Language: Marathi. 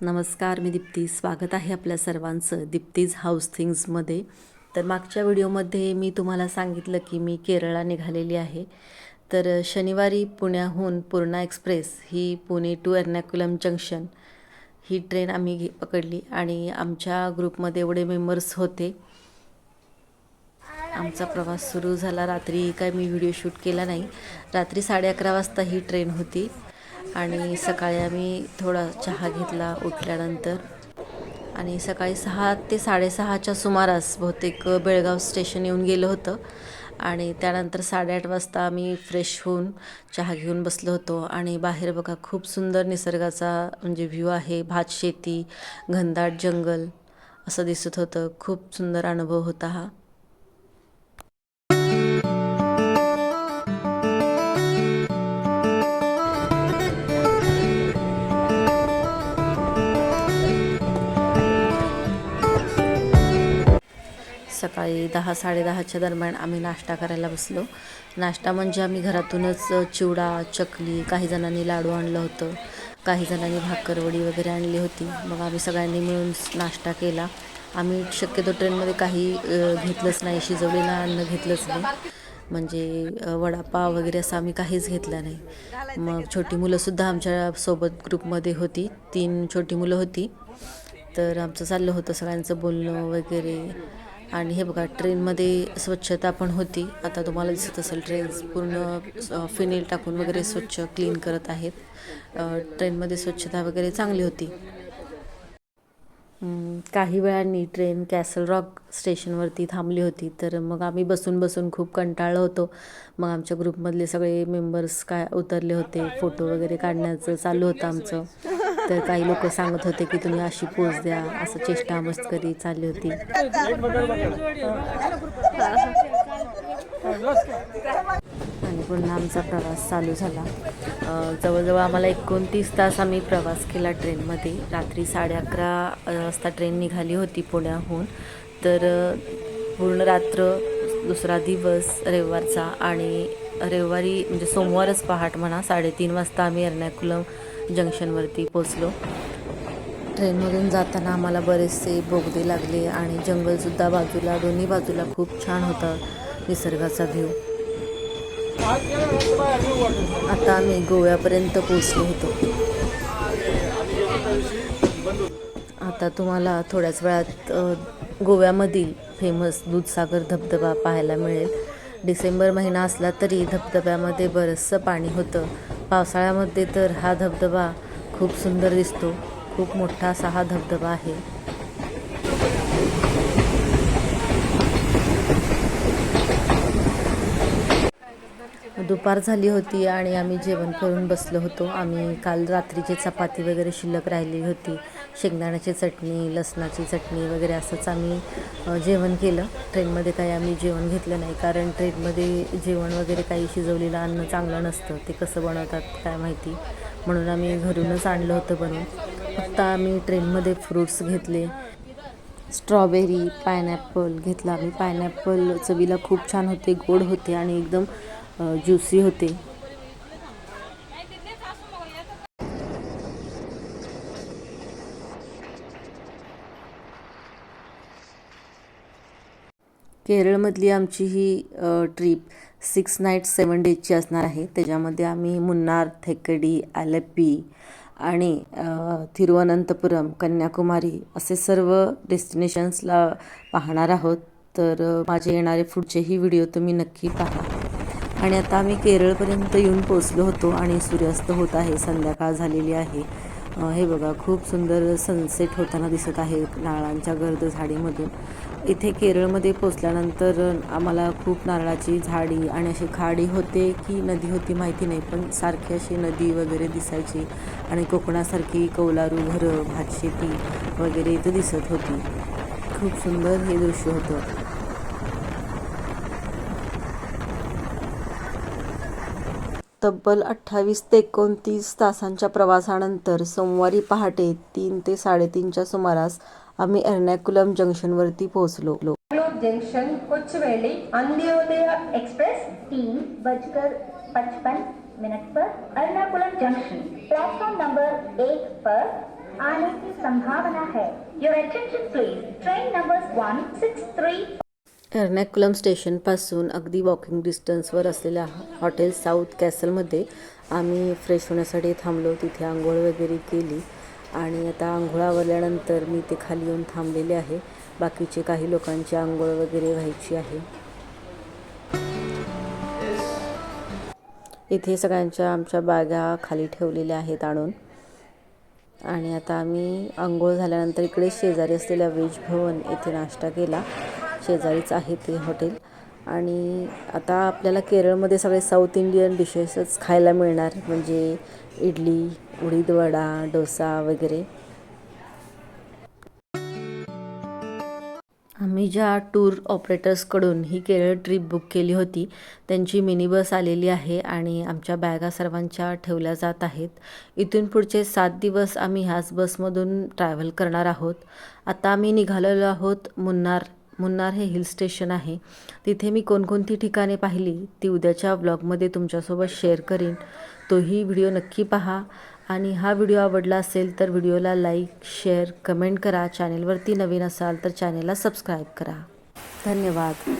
नमस्कार मी दीप्ती. स्वागत आहे आपल्या सर्वांचं दीप्तीज हाऊस थिंग्समध्ये. तर मागच्या व्हिडिओमध्ये मी तुम्हाला सांगितलं की मी केरळला निघालेली आहे. तर शनिवारी पुण्याहून पूर्णा एक्सप्रेस ही पुणे टू एर्नाकुलम जंक्शन ही ट्रेन आम्ही घे पकडली आणि आमच्या ग्रुपमध्ये एवढे मेंबर्स होते. आमचा प्रवास सुरू झाला. रात्री काय मी व्हिडिओ शूट केला नाही. रात्री साडे अकरा वाजता ही ट्रेन होती. आणि सकाळी आम्ही थोडा चहा घेतला उठल्यानंतर. आणि सकाळी सहा ते साडेसहाच्या सुमारास बहुतेक बेळगाव स्टेशन येऊन गेलं होतं. आणि त्यानंतर साडेआठ वाजता आम्ही फ्रेश होऊन चहा घेऊन बसलो होतो. आणि बाहेर बघा खूप सुंदर निसर्गाचा म्हणजे व्ह्यू आहे. भात शेती घनदाट जंगल असं दिसत होतं. खूप सुंदर अनुभव होता हा. सकाळी दहा साडेदहाच्या दरम्यान आम्ही नाश्ता करायला बसलो. नाश्ता म्हणजे आम्ही घरातूनच चिवडा चकली काही जणांनी लाडू आणलं होतं. काही जणांनी भाकरवडी वगैरे आणली होती. मग आम्ही सगळ्यांनी मिळून नाश्ता केला. आम्ही शक्यतो ट्रेनमध्ये काही घेतलंच नाही शिजवलेलं अन्न घेतलंच नाही. म्हणजे वडापाव वगैरे असं आम्ही काहीच घेतलं नाही. मग छोटी मुलंसुद्धा आमच्यासोबत ग्रुपमध्ये होती. तीन छोटी मुलं होती. तर आमचं चाललं होतं सगळ्यांचं बोलणं वगैरे. आणि हे बघा ट्रेनमध्ये स्वच्छता पण होती. आता तुम्हाला दिसत असेल ट्रेन पूर्ण फिनेल टाकून वगैरे स्वच्छ क्लीन करत आहेत. ट्रेनमध्ये स्वच्छता वगैरे चांगली होती. काही वेळांनी ट्रेन कॅसल रॉक स्टेशनवरती थांबली होती. तर मग आम्ही बसून बसून खूप कंटाळलो होतो. मग आमच्या ग्रुपमधले सगळे मेंबर्स काय उतरले होते फोटो वगैरे काढण्याचं चालू होतं आमचं. तर काही लोक सांगत होते की तुम्ही अशी पोच द्या असं चेष्टा मस्करी चालली होती. आणि पुन्हा आमचा प्रवास चालू झाला. जवळजवळ आम्हाला एकोणतीस तास आम्ही प्रवास केला ट्रेनमध्ये. रात्री साडे अकरा वाजता ट्रेन निघाली होती पुण्याहून. तर पूर्ण रात्र दुसरा दिवस रविवारचा आणि रविवारी म्हणजे सोमवारच पहाट म्हणा साडेतीन वाजता आम्ही एर्नाकुलम जंक्शनवरती पोचलो. ट्रेनमधून जाताना आम्हाला बरेचसे बोगदे लागले आणि जंगलसुद्धा बाजूला दोन्ही बाजूला खूप छान होता निसर्गाचा व्ह्यू आता आम्ही गोव्यापर्यंत पोचलो होतो. आता तुम्हाला थोड्याच वेळात गोव्यामधील फेमस दूधसागर धबधबा पाहायला मिळेल. डिसेंबर महिना असला तरी धबधब्यामध्ये बरंचसं पाणी होतं. पावसाळ्यामध्ये तर हा धबधबा खूप सुंदर दिसतो. खूप मोठा असा हा धबधबा आहे. दुपार झाली होती आणि आम्ही जेवण करून बसलो होतो. आम्ही काल रात्रीची चपाती वगैरे शिल्लक राहिली होती. शेंगदाण्याची चटणी लसणाची चटणी वगैरे असंच आम्ही जेवण केलं. ट्रेनमध्ये काही आम्ही जेवण घेतलं नाही कारण ट्रेनमध्ये जेवण वगैरे काही शिजवलेलं अन्न चांगलं नसतं. ते कसं बनवतात काय माहिती. म्हणून आम्ही घरूनच आणलं होतं बनवून. फक्त आम्ही ट्रेनमध्ये फ्रूट्स घेतले. स्ट्रॉबेरी पायनॅपल घेतला आम्ही. पायनॅपल चवीला खूप छान होते गोड होते आणि एकदम ज्युसी होते. केरळमधली आमची ही ट्रिप सिक्स नाईट सेवन डेजची असणार आहे. त्याच्यामध्ये आम्ही मुन्नार थेकडी आलेप्पी आणि थिरुवनंतपुरम कन्याकुमारी असे सर्व डेस्टिनेशन्सला पाहणार आहोत. तर माझे येणारे पुढचेही व्हिडिओ तुम्ही नक्की पाहा. आणि आता आम्ही केरळपर्यंत येऊन पोचलो होतो आणि सूर्यास्त होत आहे संध्याकाळ झालेली आहे. हे बघा खूप सुंदर सनसेट होताना दिसत आहे नारळांच्या गर्द झाडीमधून. इथे केरळमध्ये पोचल्यानंतर आम्हाला खूप नारळाची झाडी आणि अशी खाडी होते की नदी होती माहिती नाही पण सारखी अशी नदी वगैरे दिसायची आणि कोकणासारखी कौलारू घरं भातशेती वगैरे इथं दिसत होती. खूप सुंदर हे दृश्य होतं. तब्बल अठ्ठावीस ते एकोणतीस तासांच्या प्रवासानंतर सोमवारी पहाटे तीन ते साडेतीनच्या सुमारास आम्ही एर्नाकुलम जंक्शनवरती पोहोचलो. मंगलोर जंक्शन कोचवेली अंत्योदय एक्सप्रेस तीन बजकर पचपन मिनट पर एर्नाकुलम जंक्शन. प्लेटफॉर्म नंबर एक पर आने की संभावना है. Your attention please train number one six three Ernakulam स्टेशनपासून अगदी वॉकिंग डिस्टन्सवर असलेल्या हॉटेल साऊथ कॅसलमध्ये आम्ही फ्रेश होण्यासाठी थांबलो. तिथे आंघोळ वगैरे केली आणि आता आंघोळ आवरल्यानंतर मी ते खाली येऊन थांबलेले आहे. बाकीचे काही लोकांची आंघोळ वगैरे व्हायची आहे. इथे सगळ्यांच्या आमच्या बागा खाली ठेवलेल्या आहेत आणून. आणि आता आम्ही आंघोळ झाल्यानंतर इकडे शेजारी असलेल्या वेज भवन येथे नाश्ता केला. शेजारीच आहे ते हॉटेल. आणि आता आपल्याला केरळमध्ये सगळे साऊथ इंडियन डिशेसच खायला मिळणार म्हणजे इडली उडीद वडा डोसा वगैरे. आम्ही ज्या टूर ऑपरेटर्सकडून ही केरळ ट्रिप बुक केली होती त्यांची मिनी बस आलेली आहे आणि आमच्या बॅगा सर्वांच्या ठेवल्या जात आहेत. इथून पुढचे सात दिवस आम्ही ह्याच बसमधून ट्रॅव्हल करणार आहोत. आता आम्ही निघालेलो आहोत मुन्नार. मुन्नार हे हिल स्टेशन आहे. तिथे मी कोणकोणती ठिकाणे पाहिली ती उद्याच्या ब्लॉगमध्ये तुमच्यासोबत शेअर करीन. तोही व्हिडिओ नक्की पहा. आणि हा व्हिडिओ आवडला असेल तर व्हिडिओला लाईक शेअर कमेंट करा. चॅनेलवरती नवीन असाल तर चॅनेलला सबस्क्राईब करा. धन्यवाद.